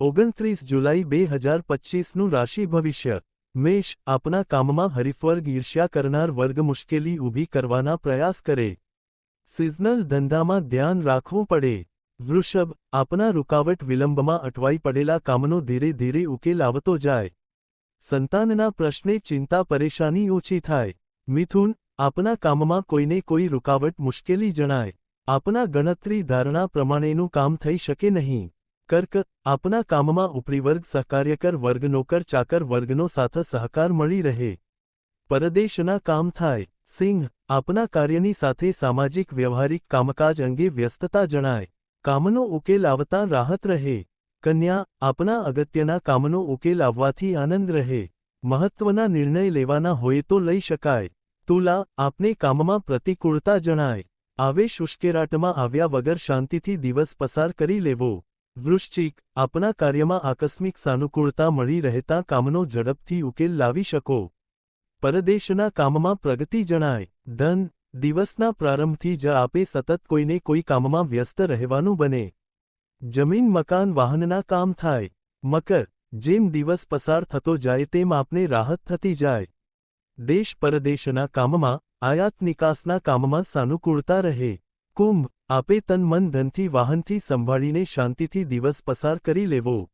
ઓગણત્રીસ જુલાઈ બે હજાર પચીસનું રાશિ ભવિષ્ય. મેષ આપના કામમાં હરીફવર્ગ ઈર્ષ્યા કરનાર વર્ગ મુશ્કેલી ઊભી કરવાના પ્રયાસ કરે. સિઝનલ ધંધામાં ધ્યાન રાખવું પડે. વૃષભ આપના રૂકાવટ વિલંબમાં અટવાઈ પડેલા કામનો ધીરે ધીરે ઉકેલ આવતો જાય. સંતાનના પ્રશ્ને ચિંતા પરેશાની ઓછી થાય. મિથુન આપના કામમાં કોઈને કોઈ રૂકાવટ મુશ્કેલી જણાય. આપના ગણતરી ધારણા પ્રમાણેનું કામ થઈ શકે નહીં. કર્ક, આપના કામમાં ઉપરી વર્ગ સહકાર્યકર વર્ગ નોકર ચાકર વર્ગનો સાથ સહકાર મળી રહે. પરદેશના કામ થાય. સિંહ, આપના કાર્યની સાથે સામાજિક વ્યવહારિક કામકાજ અંગે વ્યસ્તતા જણાય. કામનો ઉકેલ આવતા રાહત રહે. કન્યા, આપના અગત્યના કામનો ઉકેલ આવવાથી આનંદ રહે. મહત્વના નિર્ણય લેવાના હોય તો લઈ શકાય. તુલા, આપને કામમાં પ્રતિકૂળતા જણાય. આવેશ ઉશ્કેરાટમાં આવ્યા વગર શાંતિથી દિવસ પસાર કરી લેવો. વૃશ્ચિક, આપના કાર્યમાં આકસ્મિક સાનુકૂળતા મળી રહેતા કામનો ઝડપથી ઉકેલ લાવી શકો. પરદેશના કામમાં પ્રગતિ જણાય. ધન, દિવસના પ્રારંભથી જ આપે સતત કોઈને કોઈ કામમાં વ્યસ્ત રહેવાનું બને. જમીન, મકાન, વાહનના કામ થાય. મકર, જેમ દિવસ પસાર થતો જાય તેમ આપને રાહત થતી જાય. દેશ પરદેશના કામમાં, આયાત નિકાસના કામમાં સાનુકૂળતા રહે. કુંભ, આપે તન મન ધનથી વાહનથી સંભાળીને શાંતિથી દિવસ પસાર કરી લેવો.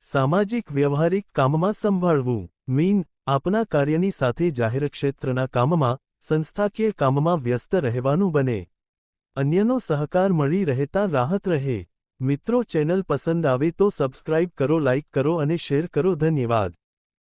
સામાજિક વ્યવહારિક કામમાં સંભાળવું. મીન, આપના કાર્યની સાથે જાહેર ક્ષેત્રના કામમાં, સંસ્થાકીય કામમાં વ્યસ્ત રહેવાનું બને. અન્યનો સહકાર મળી રહેતા રાહત રહે. મિત્રો ચેનલ પસંદ આવે તો સબસ્ક્રાઇબ કરો, લાઇક કરો અને શેર કરો. ધન્યવાદ.